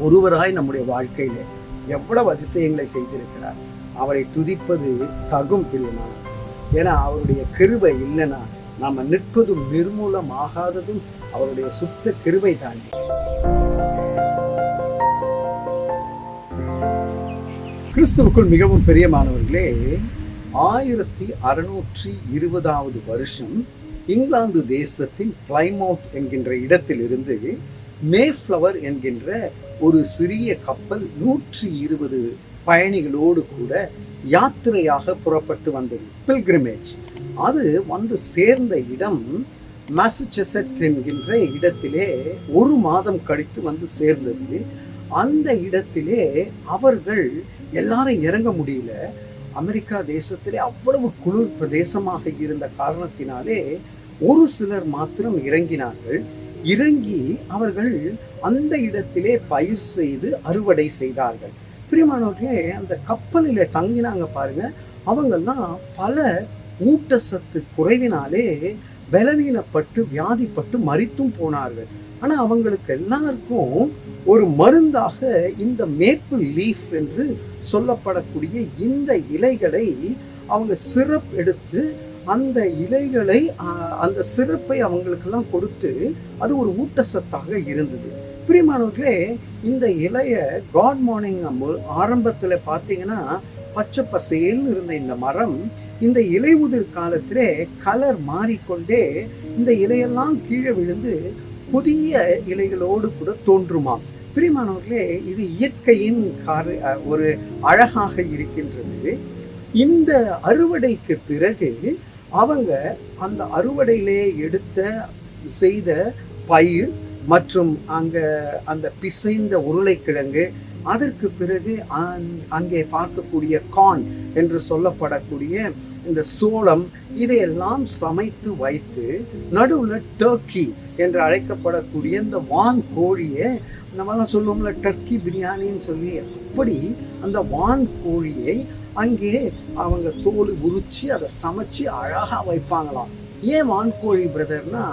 ஒருவராய் நம்முடைய வாழ்க்கையில எவ்வளவு அதிசயங்களை செய்திருக்கிறார். அவரை துதிப்பது தகும் பிரியமானது ஏன்னா அவருடைய கிருபை இல்லைன்னா நாம நிற்பதும் நிர்மூலம் ஆகாததும் அவருடைய சுத்த கிருபை தானே. கிறிஸ்துவுக்குள் மிகவும் பிரியமானவர்களே ஆயிரத்தி அறுநூற்றி இருபதாவது வருஷம் இங்கிலாந்து தேசத்தின் பிளைமவுத் என்கின்ற இடத்திலிருந்து மேஃப்ளவர் என்கின்ற ஒரு சிறிய கப்பல் நூற்றி இருபது பயணிகளோடு கூட யாத்திரையாக புறப்பட்டு வந்தது. பில்கிரிமேஜ் அது வந்து சேர்ந்த இடம் மாசச்செசட்ஸ் என்கின்ற இடத்திலே ஒரு மாதம் கழித்து வந்து சேர்ந்தது. அந்த இடத்திலே அவர்கள் எல்லாரும் இறங்க முடியல. அமெரிக்கா தேசத்திலே அவ்வளவு குளிர் பிரதேசமாக இருந்த காரணத்தினாலே ஒரு சிலர் மாத்திரம் இறங்கினார்கள். இறங்கி அவர்கள் அந்த இடத்திலே பயிர் செய்து அறுவடை செய்தார்கள். பிரியமானவர்களே அந்த கப்பலில் தங்கினாங்க பாருங்க. அவங்கெல்லாம் பல ஊட்டச்சத்து குறைவினாலே பலவீனப்பட்டு வியாதிப்பட்டு மறித்தும் போனார்கள். ஆனால் அவங்களுக்கு எல்லாருக்கும் ஒரு மருந்தாக இந்த மேப்பிள் லீஃப் என்று சொல்லப்படக்கூடிய இந்த இலைகளை அவங்க சிறப்பு எடுத்து அந்த இலைகளை அந்த சிறப்பை அவங்களுக்கெல்லாம் கொடுத்து அது ஒரு ஊட்டச்சத்தாக இருந்தது. பிரியமானவர்களே இந்த இலையை காட் மார்னிங் ஆரம்பத்தில் பார்த்தீங்கன்னா பச்சை பசேல்னு இருந்த இந்த மரம் இந்த இலையுதிர் காலத்திலே கலர் மாறிக்கொண்டே இந்த இலையெல்லாம் கீழே விழுந்து புதிய இலைகளோடு கூட தோன்றுமாம். பிரியமானவர்களே இது இயற்கையின் கார ஒரு அழகாக இருக்கின்றது. இந்த அறுவடைக்கு பிறகு அவங்க அந்த அறுவடையிலே எடுத்த செய்த பயிர் மற்றும் அங்கே அந்த பிசைந்த உருளைக்கிழங்கு அதற்கு பிறகு அங்கே பார்க்கக்கூடிய கான் என்று சொல்லப்படக்கூடிய இந்த சோளம் இதையெல்லாம் சமைத்து வைத்து நடுவில் டர்க்கி என்று அழைக்கப்படக்கூடிய இந்த வான் கோழியை நம்மளாம் சொல்லுவோம்ல டர்க்கி பிரியாணின்னு சொல்லி அப்படி அந்த வான் கோழியை அங்கே அவங்க தோல் உரிச்சு அதை சமைச்சு அழகாக வைப்பாங்களாம். ஏன் வான்கோழி பிரதர்னா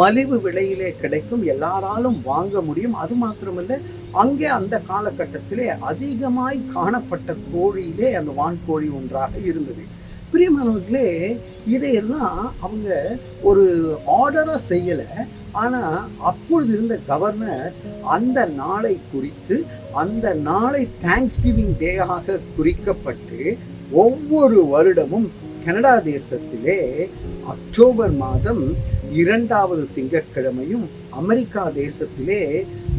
மலிவு விலையிலே கிடைக்கும் எல்லாராலும் வாங்க முடியும். அது மாத்திரமல்ல அங்கே அந்த காலகட்டத்திலே அதிகமாய் காணப்பட்ட கோழியிலே அந்த வான்கோழி ஒன்றாக இருந்தது. பிரியமானவர்களே இதையெல்லாம் அவங்க ஒரு ஆர்டராக செய்யலை. ஆனா அப்பொழுது இருந்த கவர்னர் அந்த நாளை குறித்து அந்த நாளை தேங்க்ஸ் கிவிங் டேயாக குறிக்கப்பட்டு ஒவ்வொரு வருடமும் கனடா தேசத்திலே அக்டோபர் மாதம் இரண்டாவது திங்கட்கிழமையும் அமெரிக்கா தேசத்திலே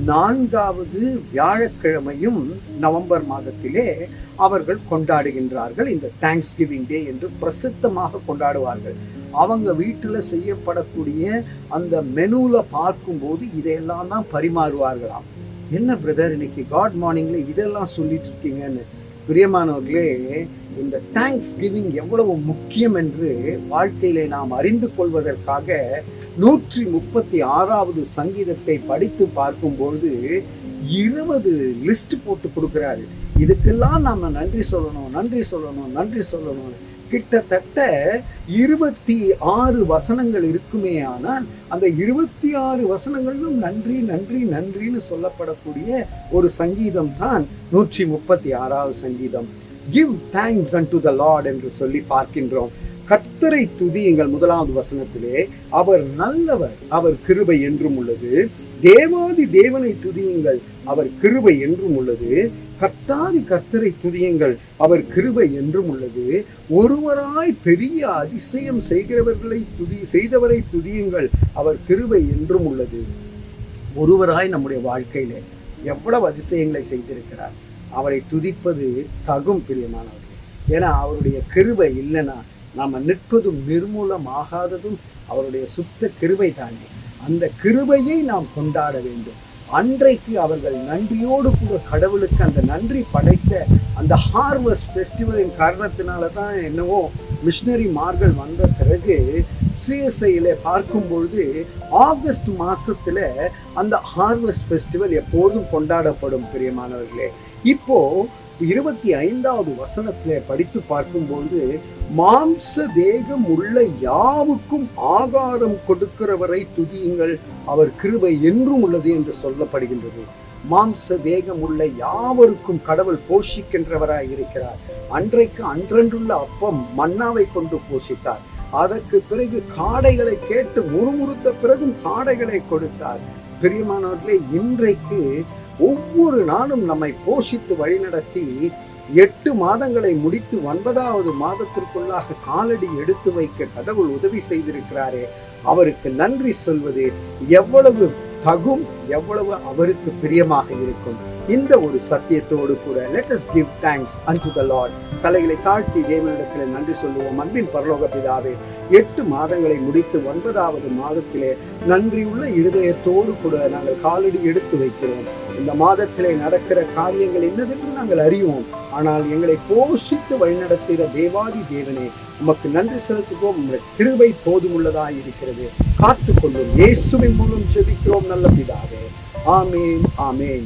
நான்காவது வியாழக்கிழமையும் நவம்பர் மாதத்திலே அவர்கள் கொண்டாடுகின்றார்கள். இந்த தேங்க்ஸ் கிவிங் டே என்று பிரசித்தமாக கொண்டாடுவார்கள். அவங்க வீட்டில் செய்யப்படக்கூடிய அந்த மெனுவில் பார்க்கும்போது இதையெல்லாம் தான் பரிமாறுவார்களாம். என்ன பிரதர் இன்னைக்கு காட் மார்னிங்கில் இதெல்லாம் சொல்லிட்டு இருக்கீங்கன்னு? பிரியமானவர்களே இந்த தேங்க்ஸ் கிவிங் எவ்வளவு முக்கியம் என்று வாழ்க்கையிலே நாம் அறிந்து கொள்வதற்காக நூற்றி முப்பத்தி ஆறாவது சங்கீதத்தை படித்து பார்க்கும்பொழுது இருபது லிஸ்ட் போட்டு கொடுக்கிறாரு. இதுக்கெல்லாம் நாம நன்றி சொல்லணும் நன்றி சொல்லணும் நன்றி சொல்லணும். கிட்டத்தட்ட இருபத்தி ஆறு வசனங்கள் இருக்குமே ஆனால் அந்த இருபத்தி ஆறு வசனங்களிலும் நன்றி நன்றி நன்றின்னு சொல்லப்படக்கூடிய ஒரு சங்கீதம் தான் நூற்றி முப்பத்தி ஆறாவது சங்கீதம். Give thanks and to the lord என்று சொல்லி பார்க்கின்றோம். கர்த்தரை துதியுங்கள் முதலாவது வசனத்திலே அவர் நல்லவர் அவர் கிருபை என்றும் உள்ளது. தேவாதி தேவனை துதியுங்கள் அவர் கிருபை என்றும் உள்ளது. கர்த்தாதி கர்த்தரை துதியுங்கள் அவர் கிருபை என்றும் உள்ளது. ஒருவராய் பெரிய அதிசயம் செய்கிறவர்களை துதி செய்தவரை துதியுங்கள் அவர் கிருபை என்றும் உள்ளது. ஒருவராய் நம்முடைய வாழ்க்கையில எவ்வளவு அதிசயங்களை செய்திருக்கிறார். அவரை துதிப்பது தகும் பிரியமானவர் ஏன்னா அவருடைய கிருபை இல்லைன்னா நாம் நிற்பதும் நிர்மூலம் ஆகாததும் அவருடைய சுத்த கிருபை தானே. அந்த கிருபையை நாம் கொண்டாட வேண்டும். அன்றைக்கு அவர்கள் நன்றியோடு கூட கடவுளுக்கு அந்த நன்றி படைத்த அந்த ஹார்வஸ்ட் ஃபெஸ்டிவலின் காரணத்தினால தான் என்னவோ மிஷினரிமார்கள் வந்த பிறகு சிஎஸ்ஐயில் பார்க்கும் பொழுது ஆகஸ்ட் மாதத்தில் அந்த ஹார்வஸ்ட் ஃபெஸ்டிவல் எப்போதும் கொண்டாடப்படும் பிரியமானவர்களே. இப்போ இருபத்தி ஐந்தாவது வசனத்தில் படித்து பார்க்கும்போது மாம்ச தேகம் உள்ள யாவுக்கும் ஆகாரம் கொடுக்கிறவரை துதியுங்கள். அவர் கிருபை என்றும் உள்ளது என்று சொல்லப்படுகின்றது. மாம்ச தேகம் உள்ள யாவருக்கும் கடவுள் போஷிக்கின்றவராய் இருக்கிறார். அன்றைக்கு அன்றன்றுள்ள அப்பம் மன்னாவை கொண்டு போஷித்தார். அதற்கு பிறகு காடைகளை கேட்டு முறுமுறுத்த பிறகும் காடைகளை கொடுத்தார். பிரியமானவர்களே இன்றைக்கு ஒவ்வொரு நாளும் நம்மை போஷித்து வழிநடத்தி எட்டு மாதங்களை முடித்து ஒன்பதாவது மாதத்திற்குள்ளாக காலடி எடுத்து வைக்க கடவுள் உதவி செய்திருக்கிறாரே. அவருக்கு நன்றி சொல்வது எவ்வளவு தகும் எவ்வளவு அவருக்கு பிரியமாக இருக்கும். இந்த ஒரு சத்தியத்தோடு கூட let's give thanks thanks unto the தலைகளை தாழ்த்தி தேவனிடத்தில் நன்றி சொல்லுவோம். அன்பின் பரலோக பிதாவே எட்டு மாதங்களை முடித்து ஒன்பதாவது மாதத்திலே நன்றியுள்ள இருதயத்தோடு கூட நாங்கள் காலடி எடுத்து வைக்கிறோம். இந்த மாதத்திலே நடக்கிற காரியங்கள் என்னதென்று நாங்கள் அறிவோம். ஆனால் எங்களை போஷித்து வழிநடத்துகிற தேவாதி தேவனே உமக்கு நன்றி செலுத்துவோம் உங்களுடைய கிருபை போதுமுள்ளதாக இருக்கிறது. காத்துக்கொள்ளும் இயேசுவின் மூலம் ஜெபிக்கிறோம் நல்ல பிதாவே. ஆமேன் ஆமேன்.